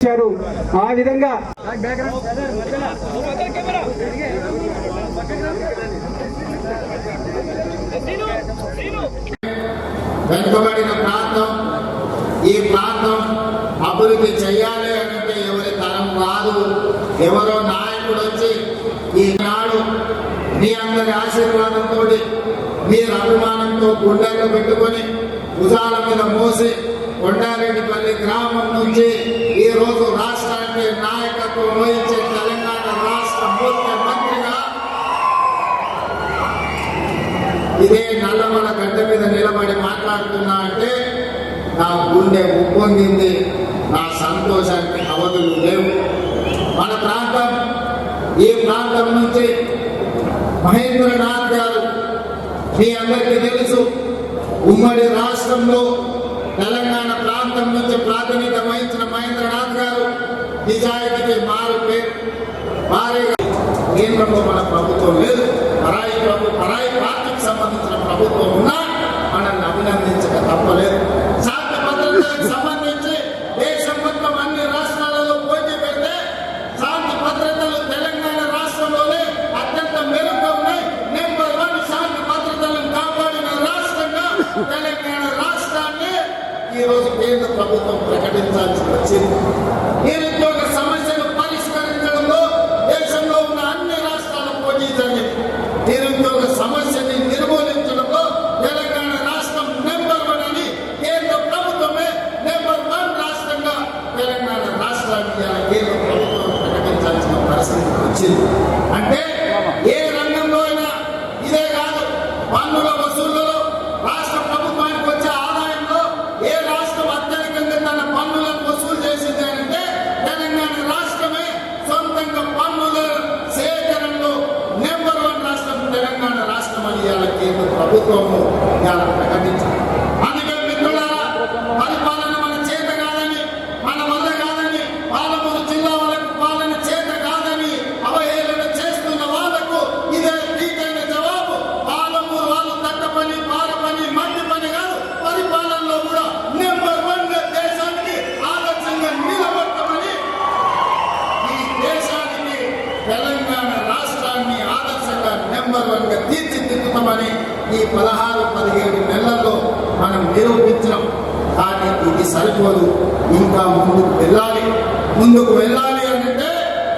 ఇచ్చారు. ఆ విధంగా వెనుకబడిన ప్రాంతం ఈ ప్రాంతం అభివృద్ధి చేయాలి అంటే ఎవరి తరం కాదు ఎవరో నాయకుడు వచ్చి ఈనాడు మీ అందరి ఆశీర్వాదంతో మీరు అభిమానంతో గుండెలు పెట్టుకొని భుజాల మీద మోసి కొండారెడ్డిపల్లి గ్రామం నుంచి ఈ రోజు రాష్ట్రానికి నాయకత్వం వహించే తెలంగాణ రాష్ట్ర ముఖ్యమంత్రిగా ఇదే నల్లమల గడ్డ మీద నిలబడి మాట్లాడుతున్నా అంటే నా గుండె ఉప్పొంగింది నా సంతోషానికి అవధులు లేవు. మన ప్రాంతం ఈ ప్రాంతం నుంచి మహేంద్రనాథ్ గారు మీ అందరికీ తెలుసు ఉమ్మడి రాష్ట్రంలో తెలంగాణ ప్రాంతం నుంచి ప్రాతినిధ్యం వహించిన మహేంద్రనాథ్ గారు నిజాయితీకి మారు పేరు భారీగా కేంద్రంలో మన ప్రభుత్వం లేదు. పరాయి ప్రభు పరాయి పార్టీకి సంబంధించిన ప్రభుత్వం ఉన్నా మనల్ని అభినందించక తప్పలేదు. శాంతి భద్రతలకు పరిష్కరించాల్సి వచ్చింది నిరుద్యోగ సమస్యను పరిష్కరించడంలో దేశంలో ఉన్న అన్ని రాష్ట్రాల పోటీ జరిగింది నిరుద్యోగ సమస్యని నిర్మూలించడంలో తెలంగాణ రాష్ట్రం నెంబర్ వన్ అని కేంద్ర ప్రభుత్వమే నెంబర్ వన్ రాష్ట్రంగా తెలంగాణ రాష్ట్రాన్ని కేంద్ర ప్రభుత్వం ప్రకటించాల్సిన పరిస్థితి వచ్చింది. అంటే ఏ రంగంలో అయినా ఇదే కాదు పన్నుల వసూళ్ళలో రాష్ట్ర ప్రభుత్వానికి వచ్చే ఆదాయంలో ఏ రాష్ట్రం అత్యధికంగా తన పన్నులను వసూలు చేసింది అంటే తెలంగాణ రాష్ట్రమే సొంతంగా పన్నుల సేకరణలో నెంబర్ వన్ రాష్ట్రం తెలంగాణ రాష్ట్రం అని ఇవాళ కేంద్ర ప్రభుత్వము ఇవాళ ప్రకటించింది అందుకే మిత్రులారా పరిపాలన మన చేత కాదని మన వల్ల కాదని పాలమూరు జిల్లా వాళ్ళకు పాలన చేత కాదని అవహేళన చేస్తున్న వాళ్ళకు ఇదే తీటైన జవాబు పాలమూరు వాళ్ళు తట్ట పని పాల పని మట్టి పని కాదు పరిపాలనలో కూడా నెంబర్ వన్ దేశానికి ఆదర్శంగా నిలబడతామని ఈ దేశానికి తెలంగాణ రాష్ట్రాన్ని ఆదర్శంగా నెంబర్ వన్గా తీర్చిదిద్దుతామని ఈ పదహారు పదిహేడు నెలల్లో మనం నిరూపించడం కానీ ఇది సరిపోదు. ఇంకా ముందుకు వెళ్ళాలి. ముందుకు వెళ్ళాలి అంటే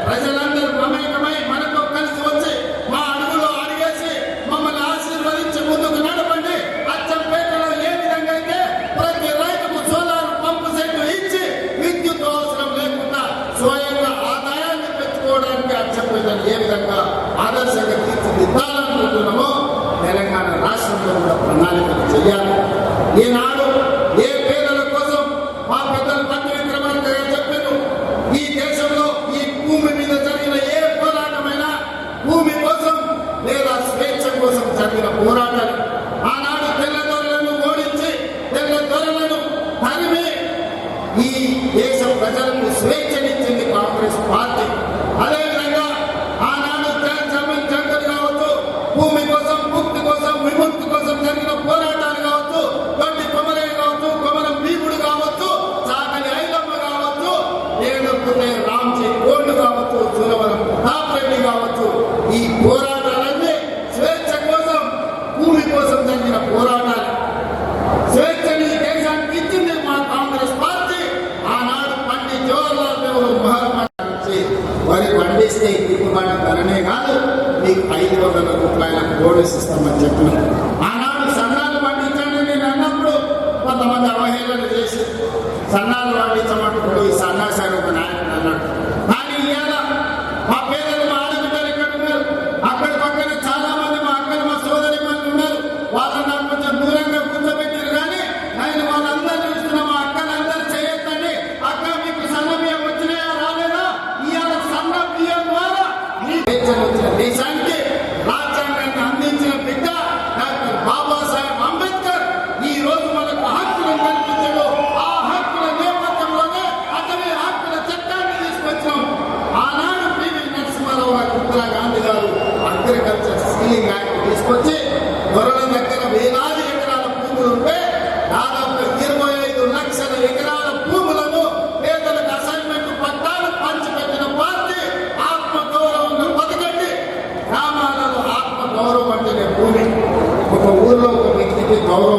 ప్రజలందరూ మమేకమై మనతో కలిసి వచ్చి మా అడుగులో అడిగేసి మమ్మల్ని ఆశీర్వదించి ముందుకు నడపండి అచ్చంపేటలో ఏ విధంగా అయితే ప్రతి రైతుకు సోలార్ పంపు సెట్ ఇచ్చి విద్యుత్ అవసరం లేకుండా స్వయంగా ఆదాయాన్ని పెంచుకోవడానికి అచ్చంపేటను ఏ విధంగా ఆదర్శంగా తీర్చిదిద్దాలనుకుంటున్నామో తెలంగాణ రాష్ట్రంలో కూడా ప్రణాళికలు చేయాలి ఈనాడు ఏ పేదల కోసం మా పెద్దలు పట్టి విక్రమార్క చెప్పారు ఈ దేశంలో ఈ భూమి మీద జరిగిన ఏ పోరాటమైనా భూమి కోసం లేదా స్వేచ్ఛ కోసం జరిగిన పోరాటాలు. ఆనాడు తెల్లదొరలను ఓడించి తెల్లదొరలను తరిమి ఈ దేశ ప్రజలకు స్వేచ్ఛ కాంగ్రెస్ పార్టీ అదేవిధంగా ఆనాడు జన్ జమీన్ జంగల్ కావచ్చు భూమి కోసం ముక్తి కోసం విముక్తి కోసం జరిగిన పోరాటాలు కావచ్చు దొడ్డి కొమరయ్య కావచ్చు కొమరం భీముడు కావచ్చు చాకలి ఐలమ్మ కావచ్చు ఏడుకునే రామ్జీ కోళ్ళు కావచ్చు సురవరం ప్రతాప్ కావచ్చు ఈ పోరాటాలన్నీ స్వేచ్ఛ కోసం భూమి కోసం జరిగిన పోరాటాలు స్వేచ్ఛని ఈ దేశానికి ఇచ్చింది మా కాంగ్రెస్ పార్టీ ఆనాడు పండిత్ జవహర్లాల్ నెహ్రూ మహాత్మా గాంధీ వరి పండిస్తే గిట్టుబాటు ధరనే కాదు మీకు ఐదు వందల రూపాయల బోనస్ ఇస్తామని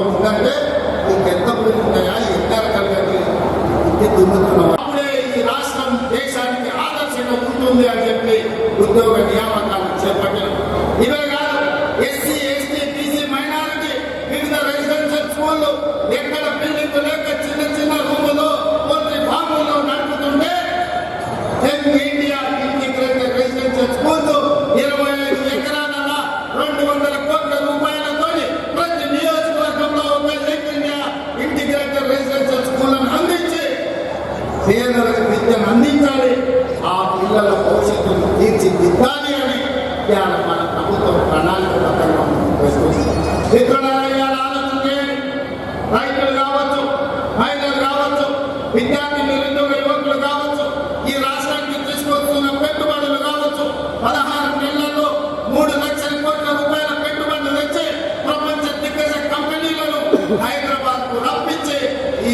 ఉందంటే నీకు ఎంత ఉన్నాయా ఎక్కడ కలిగి దుమ్ముతున్నావు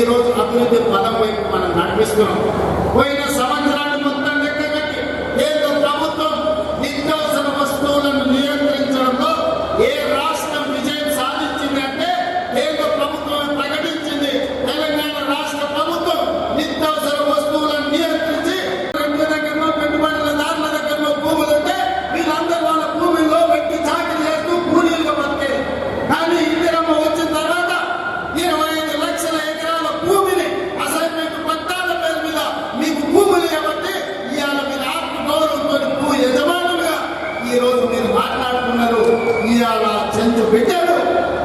ఈరోజు అభివృద్ధి పదం వైపు మనం నడిపిస్తున్నాం. పోయిన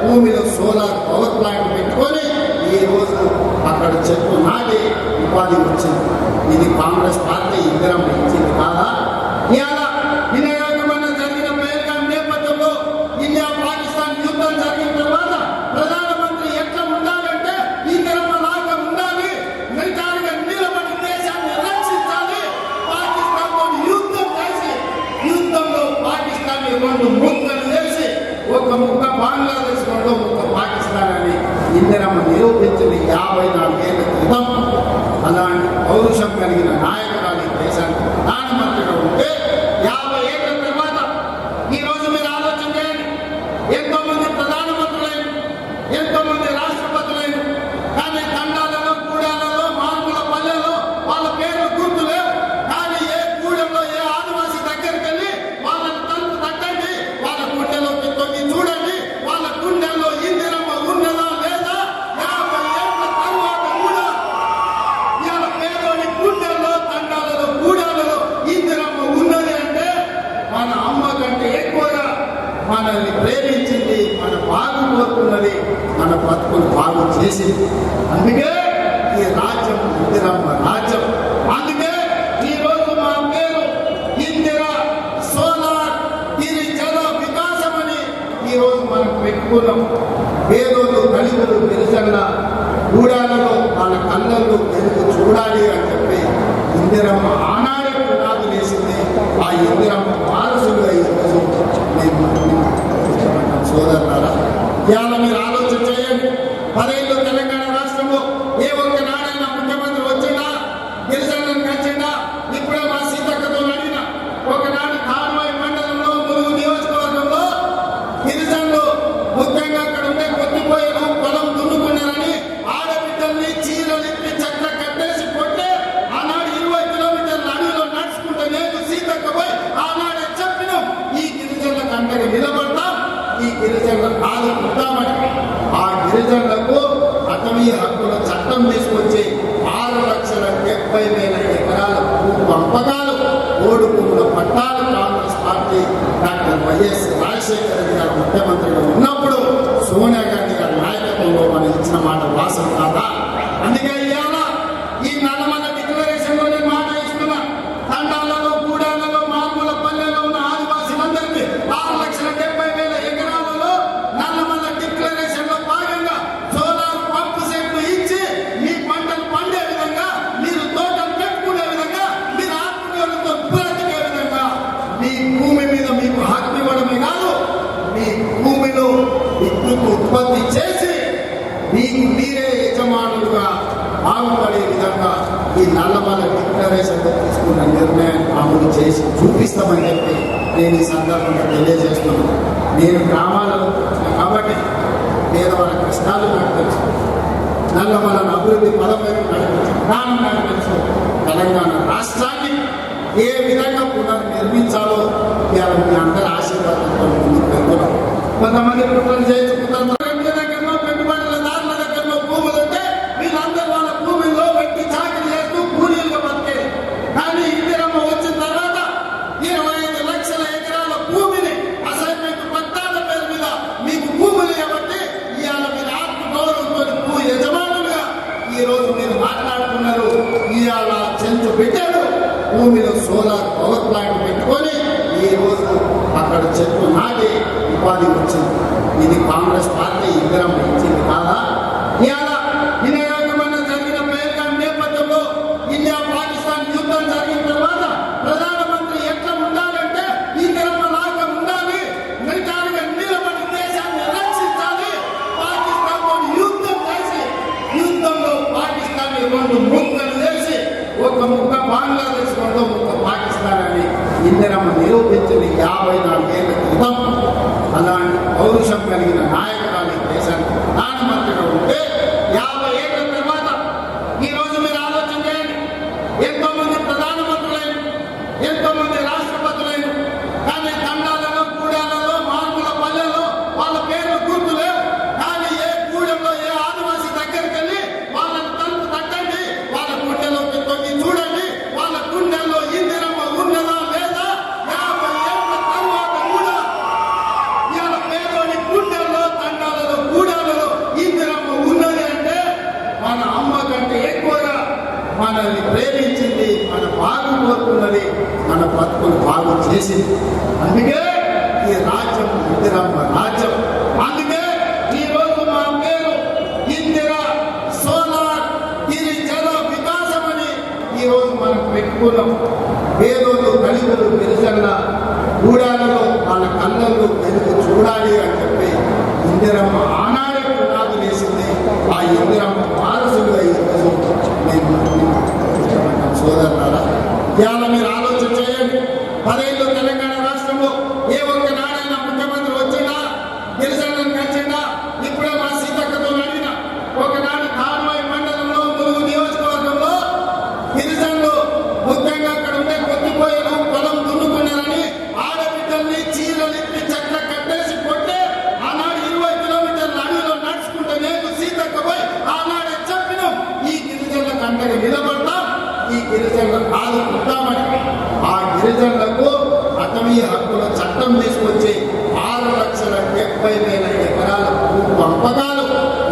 భూమిలో సోలార్ పవర్ ప్లాంట్ పెట్టుకొని ఈ రోజు అక్కడ చెట్టు నాటి ఉపాధి వచ్చింది. ఇది కాంగ్రెస్ పార్టీ ఇద్దరం ఇచ్చింది కాదా? para ele ఇవాళ మీ అందరి ఆశీర్వాదంతో ముందుకు వెళ్తున్నాం కొంతమంది కుట్రలు చేసుకుంటారు మీ దగ్గరలో పెట్టుబడులదారుల దగ్గరలో భూములు ఉంటే వీళ్ళందరూ వాళ్ళ భూమిలో పెట్టి చాకరీ చేస్తూ కూలీలుగా బతికేది కానీ ఇందిరమ్మ వచ్చిన తర్వాత ఇరవై ఐదు లక్షల ఎకరాల భూమిని అసైన్మెంట్ పట్టాల పేరు మీద మీకు భూములు ఇవ్వబట్టి ఇవాళ మీరు ఆత్మగౌరవంతో భూ యజమానులుగా ఈ రోజు మీరు మాట్లాడుతున్నారు ఇవాళ చెంచు పెట్టాడు భూమిలో సోలార్ పవర్ ప్లాంట్ పెట్టుకొని ఈ రోజు అక్కడ చెట్లు నాటి ఉపాధి వచ్చింది ఇది కాంగ్రెస్ పార్టీ ఇందిరమ్మ ఇచ్చింది కాదా ఇవాళ వినియోగమైన జరిగిన పేర్కాం నేపథ్యంలో ఇండియా పాకిస్తాన్ యుద్ధం జరిగిన తర్వాత ప్రధానమంత్రి ఎట్లా ఉండాలంటే ఇందిరమ్మ లాగా ఉండాలి మిలిటారీగా నిలబడి దేశాన్ని రక్షించాలి పాకిస్తాన్తో యుద్ధం చేసి యుద్ధంలో పాకిస్తాన్ రెండు ముక్కలు చేసి ఒక ముక్క బంగ్లాదేశ్ రెండో ముక్క పాకిస్తాన్ అని ఇందిరమ్మ నిరూపించిన యాభై నాలుగేళ్ళ క్రితం. అలాంటి పౌరుషం కలిగిన నాయకురాలు దేశాన్ని దేశానికి ప్రధానమంత్రిగా ఉంటే యాభై ఏళ్ళ తర్వాత ఈ రోజు మీరు ఆలోచన చేయండి ఎంతో మంది ప్రధానమంత్రులైన ఎంతో మంది రాష్ట్రపతులైన కానీ తండాలలో గూడాలలో మార్పుల పల్లెల్లో వాళ్ళ పేర్లు గుర్తులేవు కానీ ఏ గూడెంలో ఏ ఆదివాసి దగ్గరికి వెళ్ళి వాళ్ళని తలుపు తట్టండి వాళ్ళ గుండెలోకి తొంగి చూడండి వాళ్ళ గుండెల్లో ఇందిరమ్మ ఉన్నదా లేదా యాభై ఏళ్ళ తర్వాత కూడా ఇవాళ పేదోడి గుండెల్లో తండాలలో గూడాలలో ఇందిరమ్మ ఉన్నది అంటే మన అమ్మ కంటే ఎక్కువగా మనల్ని ప్రేమించింది మన బాగు కోరుకున్నది మన బతుకులు బాగు చేసింది. అందుకే ఈ రాజ్యం ఇందిరమ్మ రాజ్యం. అందుకే ఈ రోజు మా పేరు ఇందిర సోలార్ గిరిజన వికాసం అని ఈ రోజు మనం పెట్టుకున్నాం. పేదోళ్ళు దళితులు గిరిజనుల గూడాలలో వాళ్ళ కళ్ళల్లో వెలుగు చూడాలి అని చెప్పి ఇందిరమ్మ పదేళ్ళు తెలంగాణ రాష్ట్రంలో ఏ ఒక్క నాడైనా ముఖ్యమంత్రి వచ్చినా గిరిజనులను కలిసిందా ఇప్పుడే మా సీతక్కతో అడిగిన ఒకనాడు కాన్వాయి మండలంలో ములుగు నియోజకవర్గంలో గిరిజనులు ముఖ్యంగా అక్కడ ఉండే కొద్దిపోయిన పొలం దున్నుకున్నారని ఆడబిడ్డల్ని చీరలు ఇప్పి చెట్ల కట్టేసి కొట్టే ఆనాడు ఇరవై కిలోమీటర్ల అడవిలో నడుచుకుంటే నేను సీతక్క పోయి ఆనాడే చెప్పిన ఈ గిరిజనులకు అండగా నిలబడతాం ఈ గిరిజనులకు ఆదుకుంటామని ఆ గిరిజనుల అటవీ హక్కుల చట్టం తీసుకొచ్చి ఆరు లక్షల డెబ్బై వేల ఎకరాల భూ పంపకాలు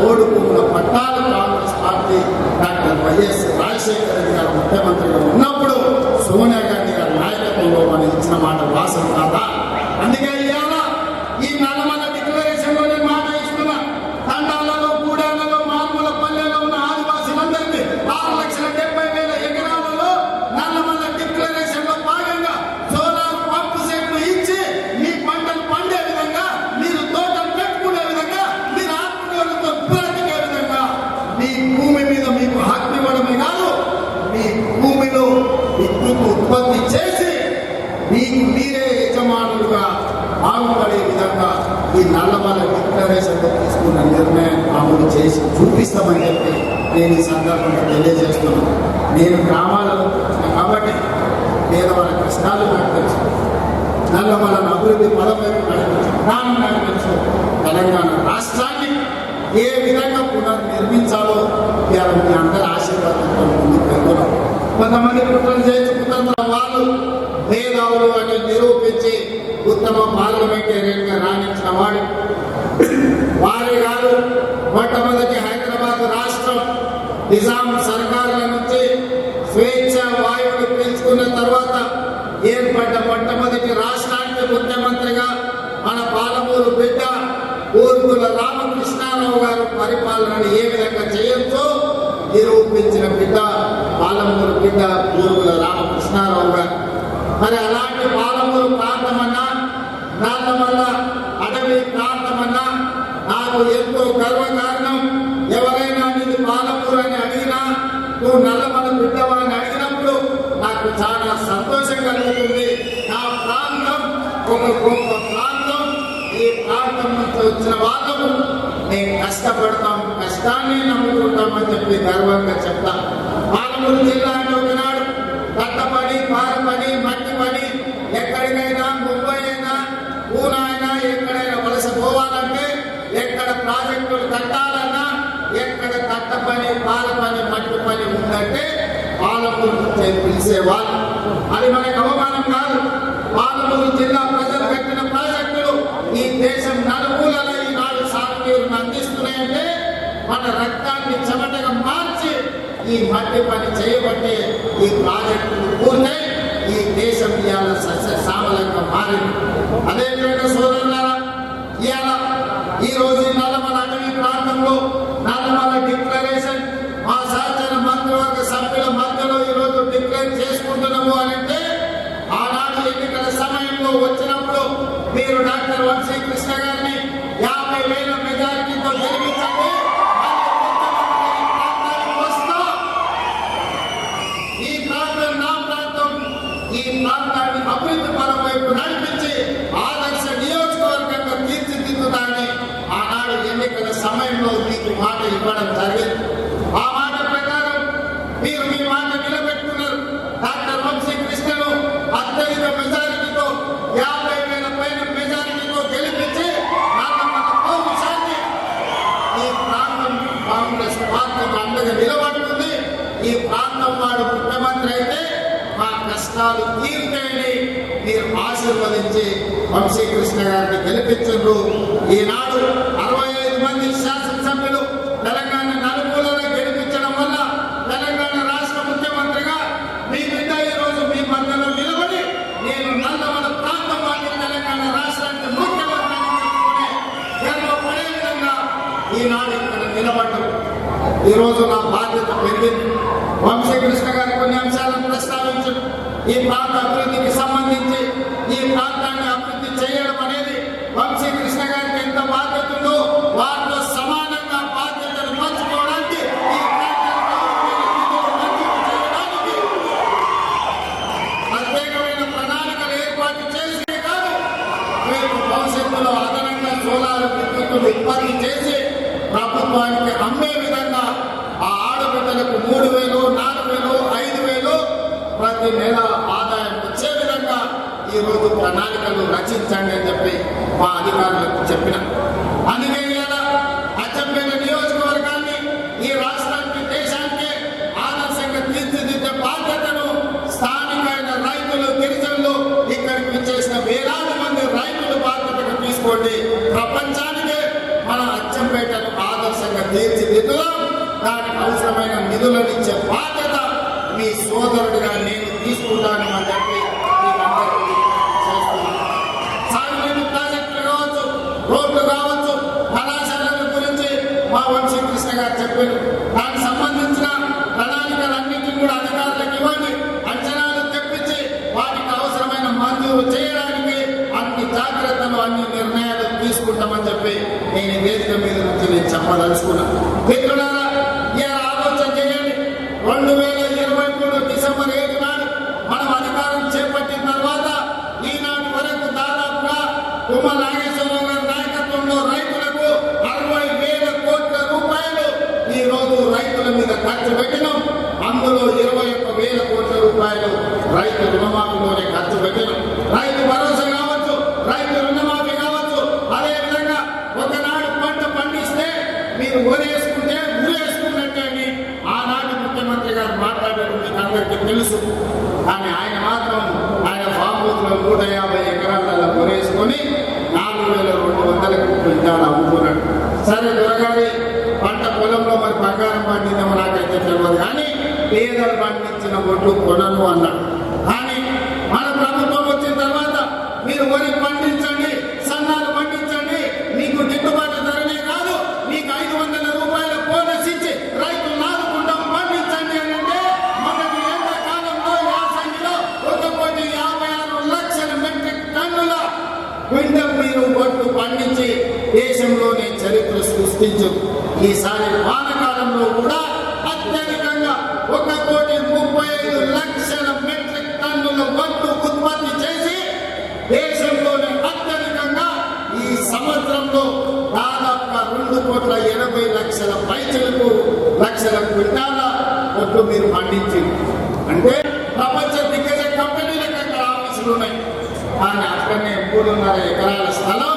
ఓడు భూముల పట్టాలు Congress party doctor YS Rajasekhara Reddy గారు ముఖ్యమంత్రిగా ఉన్నప్పుడు సోనియా గాంధీ గారి నాయకత్వంలో మనం ఇచ్చిన మాట వాసం కాదా అందుకే ఇవాళ ఈ నల్లమల్ల డిక్లరేషన్లో నేను మాట ఇస్తున్నా తండాలలో గూడాలలో మామూల పల్లెలో ఉన్న ఆదివాసులందరికీ ఆరు లక్షల డెబ్బై వేల ఎకరాలలో నల్లమల్ల డిక్లరేషన్లో భాగంగా సోలార్ పంపు సెట్లు ఇచ్చి మీ పంటలు పండే విధంగా మీరు తోటలు పెట్టుకునే విధంగా మీరు ఆత్మీయులతో బ్రతికే విధంగా మీ భూమి మీద మీకు హక్కు ఇవ్వడమే కాదు మీ భూమిలో విద్యుత్ ఉత్పత్తి చేసి మీకు మీరే యజమానులుగా బాగుపడే విధంగా ఈ నల్లమల డిక్లరేషన్లో తీసుకున్న నిర్ణయం అమలు చేసి చూపిస్తామని చెప్పి నేను ఈ సందర్భంగా తెలియజేస్తున్నాను. నేను గ్రామాలలో కాబట్టి పేదవాళ్ళ కష్టాలు నాకు తెలుసు. నల్లమలను అభివృద్ధి పదవైపు నడిపించు గ్రామం తెలంగాణ రాష్ట్రాన్ని ఏ విధంగా పునర్నిర్మించాలో ఇవాళ మీ అందరి ఆశీర్వాదంతో ముందుకు వెళ్తున్నాం కొంతమంది కుట్రలు చేసుకుంటున్న వాళ్ళు మేధావులు అని నిరూపించి ఉత్తమ పార్లమెంటేరియన్గా రాణించిన వాడు. వారే కాదు మొట్టమొదటి హైదరాబాద్ రాష్ట్రం నిజాం సర్కారుల నుంచి స్వేచ్ఛ వాయువులు పెంచుకున్న తర్వాత ఏర్పడ్డ మొట్టమొదటి రాష్ట్రానికి ముఖ్యమంత్రిగా మన పాలమూరు బిడ్డ ఊర్గుల రామకృష్ణారావు గారు పరిపాలనను ఏ విధంగా చేయొచ్చో నిరూపించిన బిడ్డ. పండిత పూర్వుల రామకృష్ణారావు గారు. మరి అలాంటి పాలమూరు ప్రాంతమన్నా ప్రాంతమల్ల అడవి ప్రాంతమన్నా నాకు ఎంతో గర్వకారణం. ఎవరైనా నీది పాలమూరు అని అడిగినా నువ్వు నల్లమల బిడ్డవా అని అడిగినప్పుడు నాకు చాలా సంతోషం కలుగుతుంది నా ప్రాంతం ఒక గొప్ప ప్రాంతం. ఈ ప్రాంతం నుంచి వచ్చిన వాళ్ళము మేము కష్టపడతాం కష్టాన్ని నమ్ముకుంటామని చెప్పి గర్వంగా చెప్తాం. పాలమూరు జిల్లా అంటే ఒకనాడు కట్టపడి పారపడి పని పాల పని మట్టి పని ఉందంటే పాలమూరు నుంచి పిలిచేవాళ్ళు అది మనకు అవమానం కాదు. పాలమూరు జిల్లా ప్రజలు కట్టిన ప్రాజెక్టులు ఈ దేశం నలుమూలలో ఈనాడు సాగునీరును అందిస్తున్నాయంటే మన రక్తాన్ని చెమటగా మార్చి ఈ మట్టి పని చేయబట్టే ఈ ప్రాజెక్టులు పూర్తయి ఈ దేశం ఇవాళ సస్య సామలంగా మారింది. అదేవిధంగా సోదరులారా ఇవాళ రోజు నల్లమల అటవీ ప్రాంతంలో నల్లమల డిక్లరేషన్ మా సహచర మంత్రివర్గ సభ్యుల మధ్యలో ఈ రోజు డిక్లేర్ చేసుకుంటున్నాము అని అంటే ఆనాడు ఎన్నికల సమయంలో వచ్చినప్పుడు మీరు డాక్టర్ వంశీ కృష్ణ గారిని యాభై వేల మెజారిటీతో గెలిపించండి మళ్ళీ ముఖ్యమంత్రి ఈ ప్రాంతానికి వస్తా ఈ ప్రాంతం నా ప్రాంతం ఈ ప్రాంతాన్ని అభివృద్ధి పరం వైపు నడిపించి ఆదర్శ నియోజకవర్గంగా తీర్చిదిద్దుతానని ఆనాడు ఎన్నికల సమయంలో మీకు మాట ఇవ్వడం జరిగింది ఆ మాట ప్రకారం మీరు మీ మాట నిలబెట్టుకున్నారు డాక్టర్ వంశీ కృష్ణను అత్యధిక మెజారిటీతో యాభై వేల పైన మెజారిటీతో గెలిపించి నల్లమల పౌరుషాన్ని ఈ ప్రాంతం కాంగ్రెస్ పార్టీకి అండగా నిలబడుతుంది ఈ ప్రాంతం వాడు ముఖ్యమంత్రి అయితే మా కష్టాలు తీరుతాయని మీరు ఆశీర్వదించి వంశీకృష్ణ గారిని గెలిపించారు ఈనాడు అరవై ఐదు మంది శాసనసభ్యులు తెలంగాణ నలుమూలలో గెలిపించడం వల్ల తెలంగాణ రాష్ట్ర ముఖ్యమంత్రిగా మీ బిడ్డ ఈ రోజు మీ మధ్యలో నిలబడి నేను నల్లమల ప్రాంతం వాడిని తెలంగాణ రాష్ట్రానికి ముఖ్యమంత్రి గర్వపడే విధంగా ఈనాడు ఇక్కడ నిలబడ్డం. ఈ రోజు నా బాధ్యత పెరిగింది. వంశీకృష్ణ గారు కొన్ని అంశాలను ప్రస్తావించారు. ఈ ప్రాంత అభివృద్ధికి సంబంధించి ఈ ప్రాంతాన్ని అభివృద్ధి చేయడం అనేది వంశీకృష్ణ గారికి ఎంత బాధ్యత ఉందో వారితో సమానంగా బాధ్యతను పంచుకోవడానికి ఈ ప్రాంతానికి నిధులు మంజూరు చేయడానికి ప్రత్యేకమైన ప్రణాళికలు ఏర్పాటు చేసి కాదు రేపు భవిష్యత్తులో అదనంగా సోలార్ విద్యుత్తును ఉత్పత్తి చేసి ప్రభుత్వానికి అమ్మే విధంగా ఆ ఆడబిడ్డలకు మూడు వేలు నాలుగు వేలు ఐదు వేలు ప్రతి నెల ఆదాయం వచ్చే విధంగా ఈ రోజు ప్రణాళికలు రచించండి అని చెప్పి మా అధికారులకు చెప్పిన అందుకే ఇవాళ అచ్చంపేట నియోజకవర్గాన్ని ఈ రాష్ట్రానికి దేశానికి ఆదర్శంగా తీర్చిదిద్దే బాధ్యతను స్థానికమైన రైతులు గిరిజనులు ఇక్కడికి విచ్చేసిన వేలాది మంది రైతులు బాధ్యతగా తీసుకోండి ప్రపంచానికే మన అచ్చంపేటను ఆదర్శంగా తీర్చిదిద్దుదాం దానికి అవసరమైన నిధులను ఇచ్చే బాధ్యత మీ సోదరుడిగా నేను తీసుకుంటాను అని చెప్పి మీకందరికీ చేస్తున్నాను సాగునీటి ప్రాజెక్టులు కావచ్చు రోడ్లు కావచ్చు కళాశాలల గురించి మా వంశీ కృష్ణ గారు చెప్పారు దానికి సంబంధించిన ప్రణాళికలన్నింటినీ కూడా అధికారులకు ఇవ్వండి అంచనాలు తెప్పించి వాటికి అవసరమైన మంజూరు చేయడానికి అన్ని జాగ్రత్తలు అన్ని నిర్ణయాలు తీసుకుంటామని చెప్పి నేను ఈ వేదిక మీద నుంచి నేను చెప్పదలుచుకున్నాను మిత్రులారా ఇలా ఆలోచన చేయండి రెండు వేల ఇరవై మూడు డిసెంబర్ ఏడు నాడు మనం అధికారం చేపట్టిన తర్వాత ఈనాటి వరకు దాదాపుగా ఉమ నాగేశ్వరరావు గారి నాయకత్వంలో రైతులకు అరవై వేల కోట్ల రూపాయలు ఈ రోజు రైతుల మీద ఖర్చు పెట్టినాం. అందులో ఇరవై ఒక్క వేల కోట్ల రూపాయలు రైతు రుణమాఫీలోనే ఖర్చు పెట్టినాం. రైతు భరోసా కావచ్చు రైతు రుణమాఫీ కావచ్చు. అదే విధంగా ఒకనాడు పంట పండిస్తే మీరు ఊరేసుకుంటే ఊరేసుకున్నట్టే అని ఆనాటి ముఖ్యమంత్రి గారు మాట్లాడారు మీకు అందరికీ తెలుసు. కానీ ఆయన మాత్రం ఆయన బాబూతులో నూట యాభై ఎకరాలలో ఊరేసుకొని నాలుగు వేల రెండు వందలకు క్వింటాలు అమ్ముకున్నాడు. సరే దొరగాలి. కానీ పేదలు పండించిన ఒడ్లు కొనను అన్నాడు కానీ మన ప్రభుత్వం వచ్చిన తర్వాత మీరు వరి పండించండి సన్నాలు పండించండి మీకు గిట్టుబాటు ధరనే కాదు మీకు ఐదు వందల రూపాయల బోనస్ ఇచ్చి రైతులు నాలుగుంటాం పండించండి అని అంటే మొదటి ఎండాకాలంలో యాసంగిలో ఒక కోటి యాభై ఆరు లక్షల మెట్రిక్ టన్నుల క్వింటల్ మీరు ఒడ్లు పండించి దేశంలోనే చరిత్ర సృష్టించు. ఈసారి వానకాలంలో కూడా రాష్ట్రంలో దాదాపుగా రెండు కోట్ల ఎనభై లక్షల పైచలకు లక్షల క్వింటాల ఒడ్లు మీరు పండించింది అంటే ప్రపంచ దిగ్గజ కంపెనీలకు అక్కడ ఆఫీసులు ఉన్నాయి. కానీ అక్కడనే మూడున్నర ఎకరాల స్థలం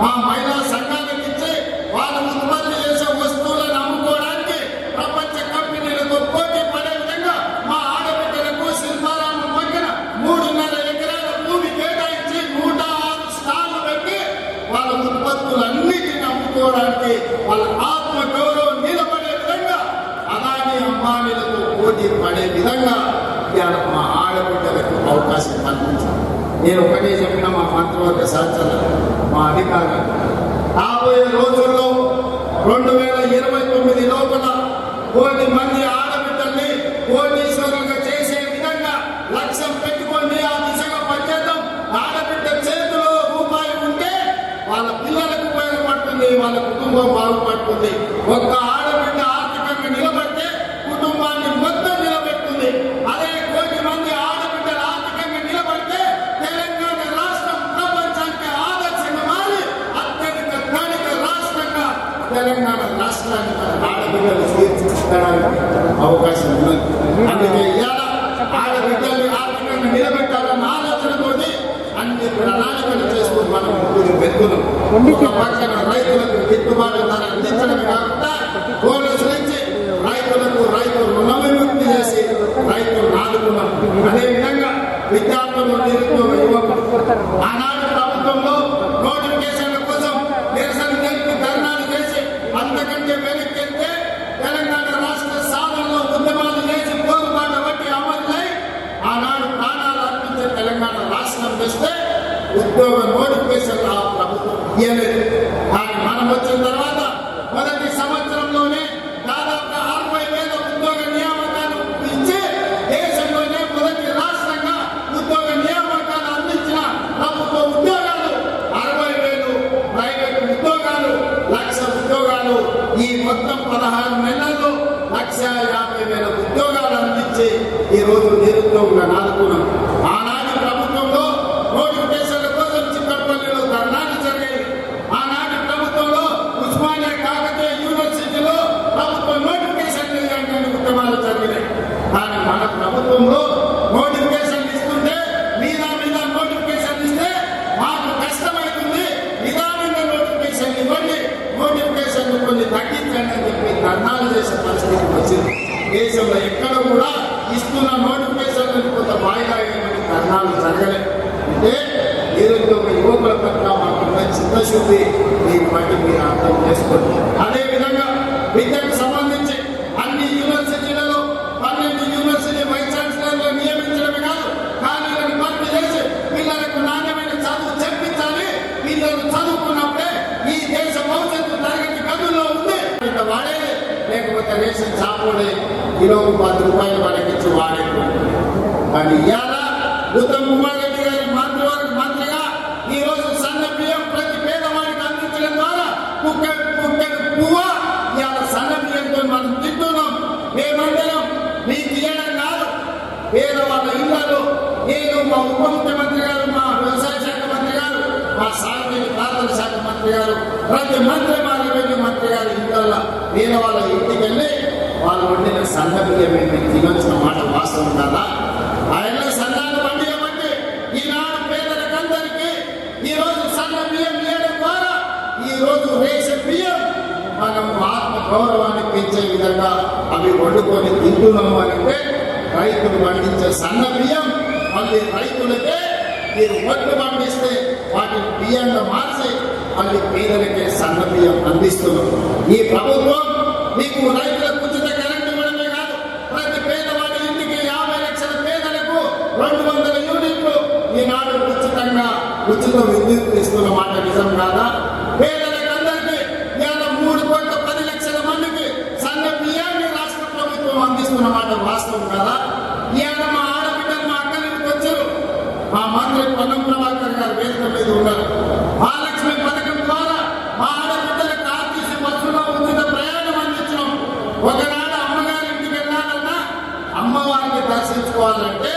మా మహిళా వాళ్ళ ఆత్మ గౌరవం నిలబడే విధంగా అలానే అమ్మాయిలతో పోటీ పడే విధంగా ఇవాళ మా ఆడబిడ్డలకు అవకాశం కల్పించాలి నేను ఒకటే చెప్పిన మా మంత్రివర్గ సహచరులు మా అధికారులు. రాబోయే రోజుల్లో రెండు వేల ఇరవై తొమ్మిది లోపల కోటి మంది ఒక్క ఆడబిడ్డ ఆర్థికంగా నిలబడితే కుటుంబాన్ని మొత్తం నిలబెడుతుంది. అదే కోటి మంది ఆడబిడ్డలు ఆర్థికంగా నిలబడితే తెలంగాణ రాష్ట్రం ప్రపంచానికి ఆదర్శంగా మారి అత్యధిక ధనిక రాష్ట్రంగా తెలంగాణ రాష్ట్రానికి ఆడబిడ్డలు తీర్చిదిద్దడానికి అవకాశం ఉన్నది. అందుకే ఇవాళ ఆడబిడ్డల్ని ఆర్థికంగా నిలబెట్టాలన్న ఆలోచనతోటి అన్ని ప్రణాళికలు చేస్తూ మనం ముందుకు వెళ్తున్నాం ఒక పక్కన రైతులకు గిట్టుబాటు ధర అందించడమే కాకుండా బోనస్ నుంచి రైతులకు రైతు రుణ విముక్తి చేసి రైతులు నాలుగున్నాం అదేవిధంగా విద్యార్థులు నిరుద్యోగ యువకులు ఆనాడు ప్రభుత్వంలో నోటిఫికేషన్ల కోసం నిరసన తెలిపి ధర్నాలు చేసి అంతకంటే వెనక్కెళ్తే తెలంగాణ రాష్ట్ర సాధనలో ఉద్యమాలు చేసి పోరుబాట బట్టి అమలులై ఆనాడు ప్రాణాలు అర్పించే తెలంగాణ రాష్ట్రం తెస్తే ఉద్యోగ నోటిఫికేషన్ ఆ ప్రభుత్వం ఇయ్యలేదు కానీ మనం వచ్చిన తర్వాత మొదటి సంవత్సరంలోనే దాదాపు అరవై వేల ఉద్యోగ నియామకాలు ఇచ్చి దేశంలోనే మొదటి రాష్ట్రంగా ఉద్యోగ నియామకాలు అందించిన ప్రభుత్వ ఉద్యోగాలు అరవై వేలు ప్రైవేట్ ఉద్యోగాలు లక్ష ఉద్యోగాలు ఈ మొత్తం పదహారు నెలల్లో లక్ష యాభై వేల ఉద్యోగాలు అందించి ఈ రోజు నిరుద్యోగులను ఆదుకున్నాం బట్టి మీరు అర్థం చేసుకోండి. అదే విధంగా విద్యకు సంబంధించి అన్ని యూనివర్సిటీలలో పన్నెండు యూనివర్సిటీ వైస్ ఛాన్సలర్లు నియమించడమే కాదు ఖాళీలను భర్తీ చేసి పిల్లలకు నాణ్యమైన చదువు చెప్పించాలి. పిల్లలు చదువుకున్నప్పుడే ఈ దేశ భవిష్యత్తు తరగతి గదుల్లో ఉంది. వాడేది లేకపోతే రేషన్ చాపోడే కిలోకు పది రూపాయలు వాళ్ళకి ఇచ్చి వాడేటువంటి కానీ ఇవాళ ఉత్తమ్ కుమార్ ఉప ముఖ్యమంత్రి గారు మా వ్యవసాయ శాఖ మంత్రి గారు మా సాగునీటి పాత్ర శాఖ మంత్రి గారు ప్రతి మంత్రి మా మంత్రి గారు నేను వాళ్ళ ఇంటికి వెళ్ళి వాళ్ళు వండిన సన్న ఏంటి తినొచ్చిన మాట వాస్తవం కదా? ఆయన సన్నాలు వండియమంటే ఈనాడు పేదలకందరికీ ఈ రోజు సన్న బియ్యం లేడం ద్వారా ఈ రోజు రేషన్ బియ్యం మనం ఆత్మ గౌరవాన్ని పెంచే విధంగా అవి వండుకొని తింటున్నాము అంటే రైతులు పండించే సన్న బియ్యం మళ్ళీ రైతులకే మీరు ఒడ్లు పండిస్తే వాటిని బియ్యంగా మార్చి మళ్ళీ పేదలకే సన్న బియ్యం అందిస్తున్నాం. ఈ ప్రభుత్వం మీకు రైతులకు ఉచిత కరెంట్ ఇవ్వడమే కాదు ప్రతి పేదవాడి ఇంటికి యాభై లక్షల పేదలకు రెండు వందల యూనిట్లు ఈనాడు ఉచితంగా ఉచిత విద్యుత్ ఇస్తున్న మాట నిజం కాదా పేదలకు అందరికీ ఇవాళ మూడు కోట్ల పది లక్షల మందికి సన్న బియ్యాన్ని రాష్ట్ర ప్రభుత్వం అందిస్తున్న మాట వాస్తవం కాదా ఇవాళ మా ఆడబిడ్డలు మా అక్కడికి వచ్చారు మా మంత్రి పొన్నం ప్రభాకర్ గారు వేదిక మీద ఉన్నారు మహాలక్ష్మి పథకం ద్వారా మా ఆడబిడ్డలకు ఆర్టీసీ బస్సులో ఉచిత ప్రయాణం అందించడం ఒకనాడు అమ్మగారి ఇంటికి వెళ్ళాలన్నా అమ్మవారిని దర్శించుకోవాలంటే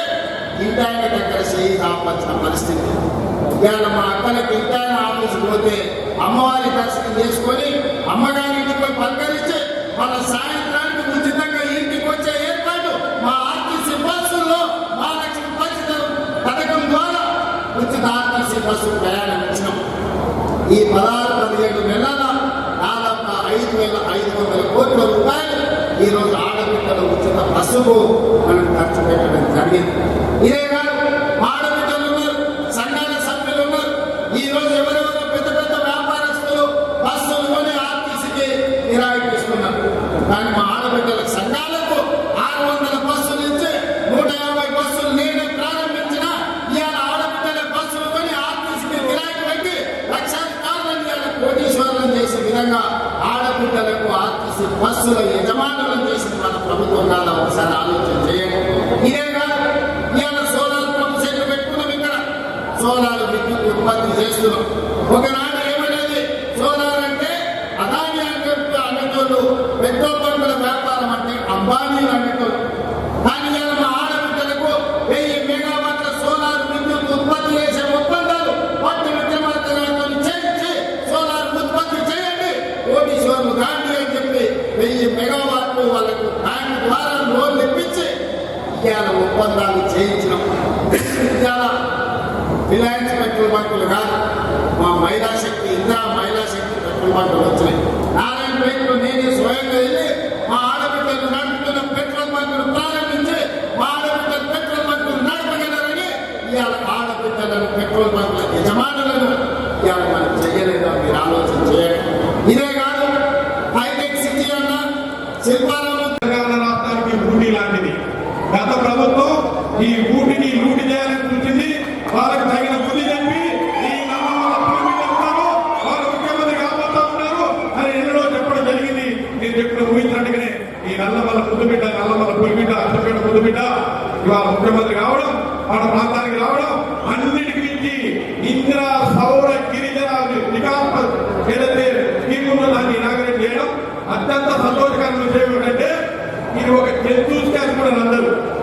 ఇంటాయన దగ్గర చేయి ఆపాల్సిన పరిస్థితి. ఇవాళ మా అక్కలకి ఇంటాయన ఆఫీస్కి పోతే అమ్మవారి దర్శనం చేసుకొని అమ్మగారి ఇంటికి పలకరించి వాళ్ళ సాయంత్రానికి ఉచిత ఆర్టీసీ బస్సు ప్రయాణం ఇచ్చినాం ఈ పదహారు పదిహేడు నెలల దాదాపు ఐదు వేల ఐదు వందల కోట్ల రూపాయలు ఈ రోజు ఆడబిడ్డల ఉచిత బస్సుకు మనం ఖర్చు పెట్టడం జరిగింది. ఇదే ఆత్మకుట్టలకు ఆత్మ బస్సుల యజమానులను చేసిన మన ప్రభుత్వం కాదా ఒకసారి ఆలోచన చేయండి. ఇదే కాదు ఇవాళ సోలార్ పంప్ సెట్లు పెట్టుకున్నాం ఇక్కడ. సోలార్ విద్యుత్ ఉత్పత్తి చేస్తున్నాం. ఒకనాడు ఒప్పందాలు చేయించిన రిలయన్స్ పెట్రోల్ బంకులుగా మా మహిళా శక్తి ఇందా మహిళా శక్తి పెట్రోల్ బంకులు వచ్చినాయి.